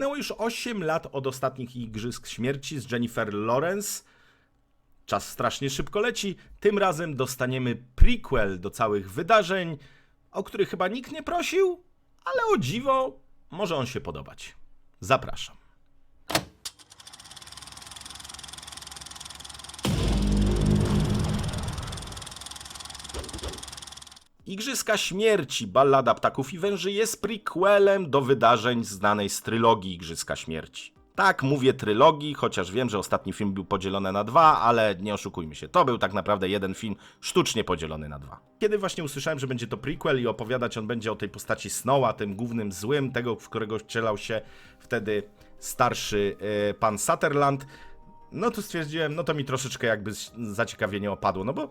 Upłynęło już 8 lat od ostatnich Igrzysk Śmierci z Jennifer Lawrence. Czas strasznie szybko leci. Tym razem dostaniemy prequel do całych wydarzeń, o których chyba nikt nie prosił, ale o dziwo może on się podobać. Zapraszam. Igrzyska Śmierci, Ballada Ptaków i Węży jest prequelem do wydarzeń znanej z trylogii Igrzyska Śmierci. Tak, mówię trylogii, chociaż wiem, że ostatni film był podzielony na dwa, ale nie oszukujmy się, to był tak naprawdę jeden film sztucznie podzielony na dwa. Kiedy właśnie usłyszałem, że będzie to prequel i opowiadać on będzie o tej postaci Snowa, tym głównym złym, tego, w którego wcielał się wtedy starszy e, pan Sutherland, no to stwierdziłem, no to mi troszeczkę jakby zaciekawienie opadło, no bo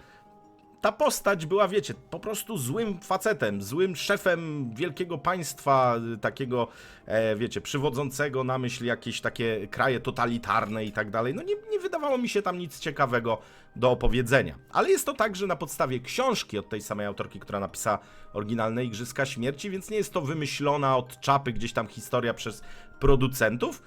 ta postać była, wiecie, po prostu złym facetem, złym szefem wielkiego państwa, takiego, e, wiecie, przywodzącego na myśl jakieś takie kraje totalitarne i tak dalej. No nie, nie wydawało mi się tam nic ciekawego do opowiedzenia. Ale jest to także na podstawie książki od tej samej autorki, która napisała oryginalne Igrzyska Śmierci, więc nie jest to wymyślona od czapy gdzieś tam historia przez producentów.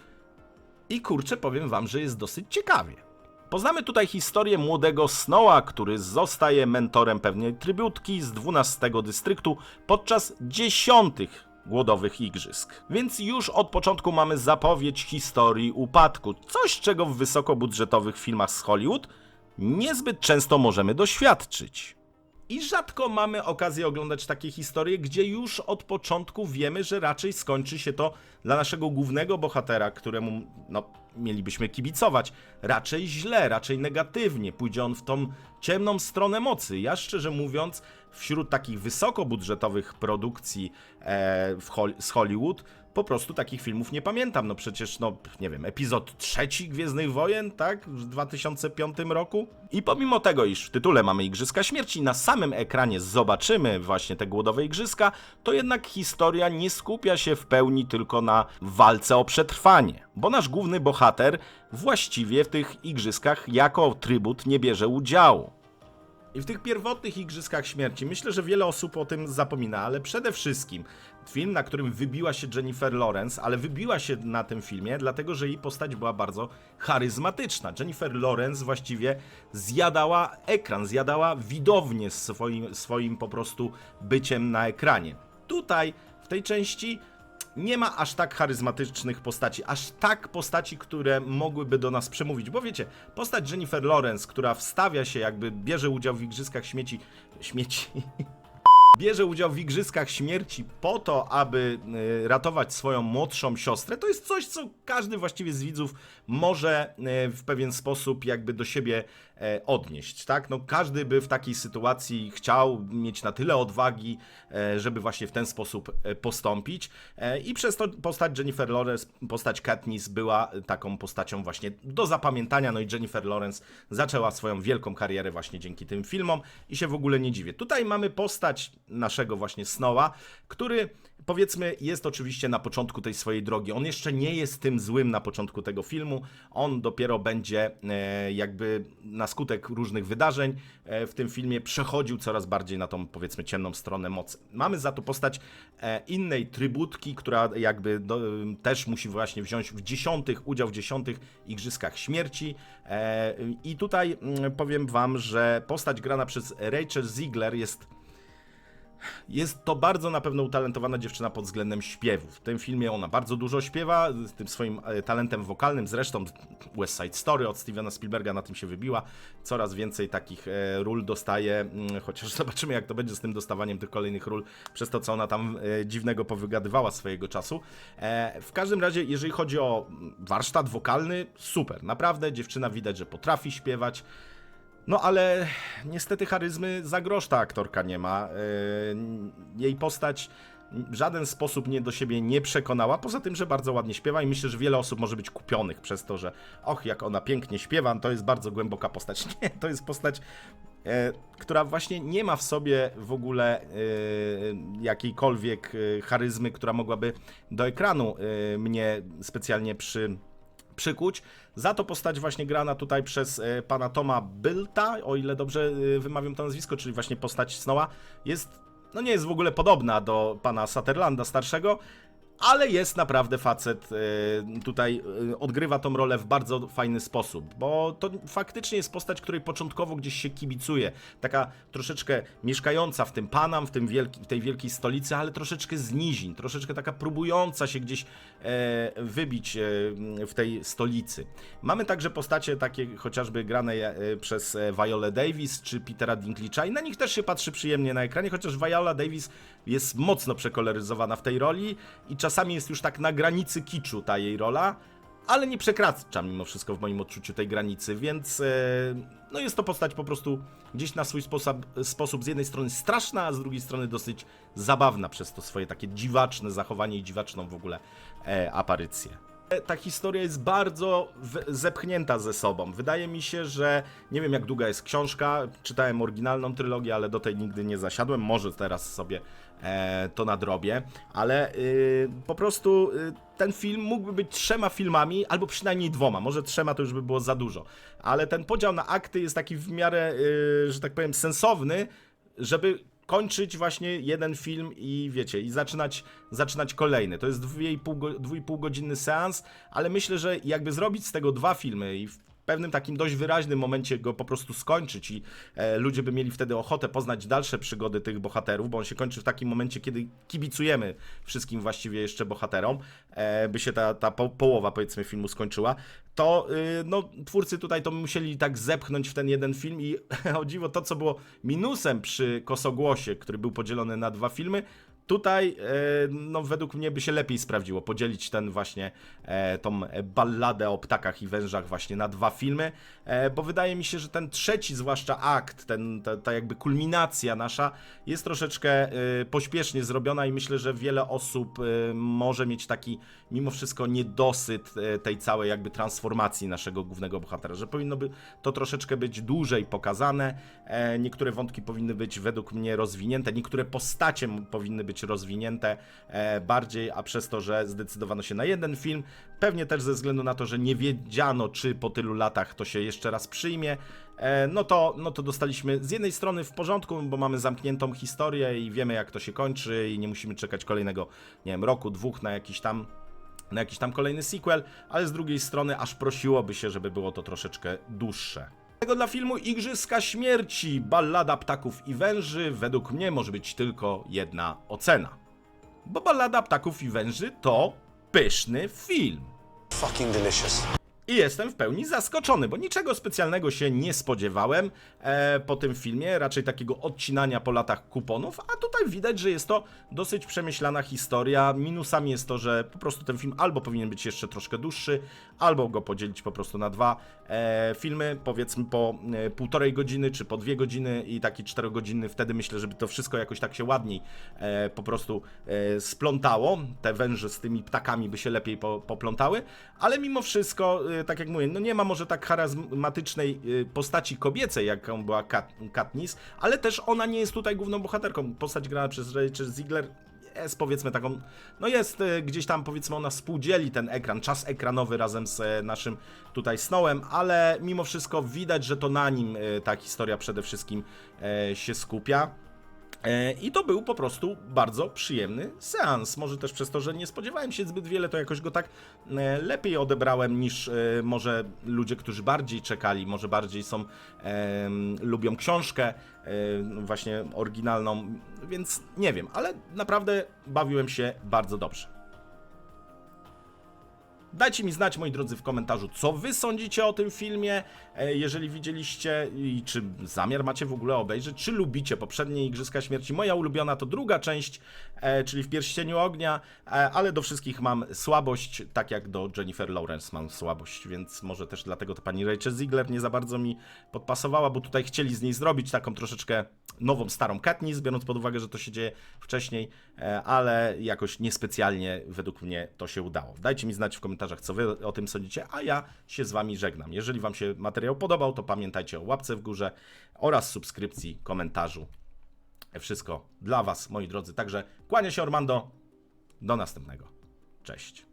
I kurczę, powiem wam, że jest dosyć ciekawie. Poznamy tutaj historię młodego Snowa, który zostaje mentorem pewnej trybutki z 12 dystryktu podczas dziesiątych głodowych igrzysk. Więc już od początku mamy zapowiedź historii upadku, coś czego w wysokobudżetowych filmach z Hollywood niezbyt często możemy doświadczyć. I rzadko mamy okazję oglądać takie historie, gdzie już od początku wiemy, że raczej skończy się to dla naszego głównego bohatera, któremu no, mielibyśmy kibicować, raczej źle, raczej negatywnie. Pójdzie on w tą ciemną stronę mocy. Ja szczerze mówiąc, wśród takich wysokobudżetowych produkcji e, z Hollywood, po prostu takich filmów nie pamiętam. No przecież, no nie wiem, epizod trzeci Gwiezdnych Wojen, tak? W 2005 roku. I pomimo tego, iż w tytule mamy Igrzyska Śmierci, na samym ekranie zobaczymy właśnie te głodowe igrzyska, to jednak historia nie skupia się w pełni tylko na walce o przetrwanie. Bo nasz główny bohater właściwie w tych igrzyskach jako trybut nie bierze udziału. I w tych pierwotnych Igrzyskach Śmierci myślę, że wiele osób o tym zapomina, ale przede wszystkim film, na którym wybiła się Jennifer Lawrence, ale wybiła się na tym filmie, dlatego że jej postać była bardzo charyzmatyczna. Jennifer Lawrence właściwie zjadała ekran, zjadała widownię swoim, swoim po prostu byciem na ekranie. Tutaj, w tej części, nie ma aż tak charyzmatycznych postaci, aż tak postaci, które mogłyby do nas przemówić. Bo wiecie, postać Jennifer Lawrence, która wstawia się, jakby bierze udział w igrzyskach śmieci. śmieci. bierze udział w igrzyskach śmierci po to, aby y, ratować swoją młodszą siostrę, to jest coś, co każdy właściwie z widzów może y, w pewien sposób jakby do siebie e, odnieść, tak? No każdy by w takiej sytuacji chciał mieć na tyle odwagi, e, żeby właśnie w ten sposób e, postąpić i przez to postać Jennifer Lawrence, postać Katniss była taką postacią właśnie do zapamiętania, no i Jennifer Lawrence zaczęła swoją wielką karierę właśnie dzięki tym filmom i się w ogóle nie dziwię. Tutaj mamy postać naszego właśnie Snowa, który powiedzmy jest oczywiście na początku tej swojej drogi. On jeszcze nie jest tym złym na początku tego filmu. On dopiero będzie e, jakby na skutek różnych wydarzeń e, w tym filmie przechodził coraz bardziej na tą powiedzmy ciemną stronę mocy. Mamy za to postać e, innej trybutki, która jakby do, też musi właśnie wziąć w dziesiątych, udział w dziesiątych Igrzyskach Śmierci. I tutaj mm, powiem wam, że postać grana przez Rachel Ziegler jest jest to bardzo na pewno utalentowana dziewczyna pod względem śpiewu. W tym filmie ona bardzo dużo śpiewa, z tym swoim e, talentem wokalnym, zresztą West Side Story od Stevena Spielberga na tym się wybiła. Coraz więcej takich e, ról dostaje, mm, chociaż zobaczymy jak to będzie z tym dostawaniem tych kolejnych ról, przez to co ona tam e, dziwnego powygadywała swojego czasu. W każdym razie, jeżeli chodzi o warsztat wokalny, super. Naprawdę dziewczyna widać, że potrafi śpiewać. No ale niestety charyzmy za grosz ta aktorka nie ma. Yy, jej postać w żaden sposób nie do siebie nie przekonała, poza tym, że bardzo ładnie śpiewa i myślę, że wiele osób może być kupionych przez to, że och, jak ona pięknie śpiewa, to jest bardzo głęboka postać. Nie, to jest postać, e, która właśnie nie ma w sobie w ogóle e, jakiejkolwiek e, charyzmy, która mogłaby do ekranu e, mnie specjalnie przy przykuć. Za to postać właśnie grana tutaj przez e, pana Toma Bylta, o ile dobrze e, wymawiam to nazwisko, czyli właśnie postać Snowa, jest, no nie jest w ogóle podobna do pana Sutherlanda starszego, ale jest naprawdę facet, e, tutaj e, odgrywa tą rolę w bardzo fajny sposób, bo to faktycznie jest postać, której początkowo gdzieś się kibicuje, taka troszeczkę mieszkająca w tym Panam, w, tym wielki, w tej wielkiej stolicy, ale troszeczkę z nizin, troszeczkę taka próbująca się gdzieś e, wybić e, w tej stolicy. Mamy także postacie takie chociażby grane e, przez Viola Davis czy Petera Dinklage'a i na nich też się patrzy przyjemnie na ekranie, chociaż Viola Davis jest mocno przekoloryzowana w tej roli i czasami jest już tak na granicy kiczu ta jej rola, ale nie przekracza mimo wszystko w moim odczuciu tej granicy, więc e, no jest to postać po prostu gdzieś na swój sposób, sposób z jednej strony straszna, a z drugiej strony dosyć zabawna przez to swoje takie dziwaczne zachowanie i dziwaczną w ogóle e, aparycję. E, Ta historia jest bardzo zepchnięta ze sobą. Wydaje mi się, że nie wiem jak długa jest książka. Czytałem oryginalną trylogię, ale do tej nigdy nie zasiadłem. Może teraz sobie e, to nadrobię, ale y, po prostu y, ten film mógłby być trzema filmami, albo przynajmniej dwoma. Może trzema to już by było za dużo. Ale ten podział na akty jest taki w miarę, y, że tak powiem, sensowny, żeby kończyć właśnie jeden film i wiecie, i zaczynać, zaczynać kolejny. To jest 2,5 go- 2,5 godzinny seans, ale myślę, że jakby zrobić z tego dwa filmy i pewnym takim dość wyraźnym momencie go po prostu skończyć i e, ludzie by mieli wtedy ochotę poznać dalsze przygody tych bohaterów, bo on się kończy w takim momencie, kiedy kibicujemy wszystkim właściwie jeszcze bohaterom, e, by się ta, ta po, połowa powiedzmy filmu skończyła, to y, no, twórcy tutaj to musieli tak zepchnąć w ten jeden film i o dziwo to, co było minusem przy Kosogłosie, który był podzielony na dwa filmy, Tutaj, e, no według mnie by się lepiej sprawdziło podzielić ten właśnie, e, tą balladę o ptakach i wężach właśnie na dwa filmy, e, bo wydaje mi się, że ten trzeci zwłaszcza akt, ten, ta, ta jakby kulminacja nasza jest troszeczkę pośpiesznie zrobiona i myślę, że wiele osób może mieć taki mimo wszystko niedosyt tej całej jakby transformacji naszego głównego bohatera, że powinno by to troszeczkę być dłużej pokazane, niektóre wątki powinny być według mnie rozwinięte, niektóre postacie powinny być rozwinięte e, bardziej, a przez to, że zdecydowano się na jeden film, pewnie też ze względu na to, że nie wiedziano, czy po tylu latach to się jeszcze raz przyjmie, e, no to, no to dostaliśmy z jednej strony w porządku, bo mamy zamkniętą historię i wiemy jak to się kończy i nie musimy czekać kolejnego, nie wiem, roku, dwóch na jakiś tam na jakiś tam kolejny sequel, ale z drugiej strony aż prosiłoby się, żeby było to troszeczkę dłuższe. Dla filmu Igrzyska Śmierci, Ballada Ptaków i Węży, według mnie może być tylko jedna ocena. Bo Ballada Ptaków i Węży to pyszny film. Fucking delicious. I jestem w pełni zaskoczony, bo niczego specjalnego się nie spodziewałem e, po tym filmie, raczej takiego odcinania po latach kuponów, a tutaj widać, że jest to dosyć przemyślana historia. Minusami jest to, że po prostu ten film albo powinien być jeszcze troszkę dłuższy, albo go podzielić po prostu na dwa e, filmy, powiedzmy po e, półtorej godziny czy po dwie godziny i taki czterogodzinny, wtedy myślę, żeby to wszystko jakoś tak się ładniej e, po prostu e, splątało. Te węże z tymi ptakami by się lepiej po, poplątały, ale mimo wszystko, e, tak jak mówię, no nie ma może tak charyzmatycznej e, postaci kobiecej, jaką była Kat, Katniss, ale też ona nie jest tutaj główną bohaterką. Postać grana przez Rachel Ziegler jest powiedzmy taką, no jest e, gdzieś tam powiedzmy ona współdzieli ten ekran, czas ekranowy razem z e, naszym tutaj Snowem, ale mimo wszystko widać, że to na nim ta historia przede wszystkim się skupia. E, I to był po prostu bardzo przyjemny seans. Może też przez to, że nie spodziewałem się zbyt wiele, to jakoś go tak e, lepiej odebrałem niż e, może ludzie, którzy bardziej czekali, może bardziej są, e, lubią książkę e, właśnie oryginalną, więc nie wiem, ale naprawdę bawiłem się bardzo dobrze. Dajcie mi znać, moi drodzy, w komentarzu, co wy sądzicie o tym filmie, e, jeżeli widzieliście i czy zamiar macie w ogóle obejrzeć, czy lubicie poprzednie Igrzyska Śmierci. Moja ulubiona to druga część, e, czyli w Pierścieniu Ognia, e, ale do wszystkich mam słabość, tak jak do Jennifer Lawrence mam słabość, więc może też dlatego to pani Rachel Ziegler nie za bardzo mi podpasowała, bo tutaj chcieli z niej zrobić taką troszeczkę nową, starą Katniss, biorąc pod uwagę, że to się dzieje wcześniej, e, ale jakoś niespecjalnie według mnie to się udało. Dajcie mi znać w komentarzach, co wy o tym sądzicie, a ja się z wami żegnam. Jeżeli wam się materiał podobał, to pamiętajcie o łapce w górze oraz subskrypcji, komentarzu. Wszystko dla was, moi drodzy. Także kłania się Ormando. Do następnego. Cześć.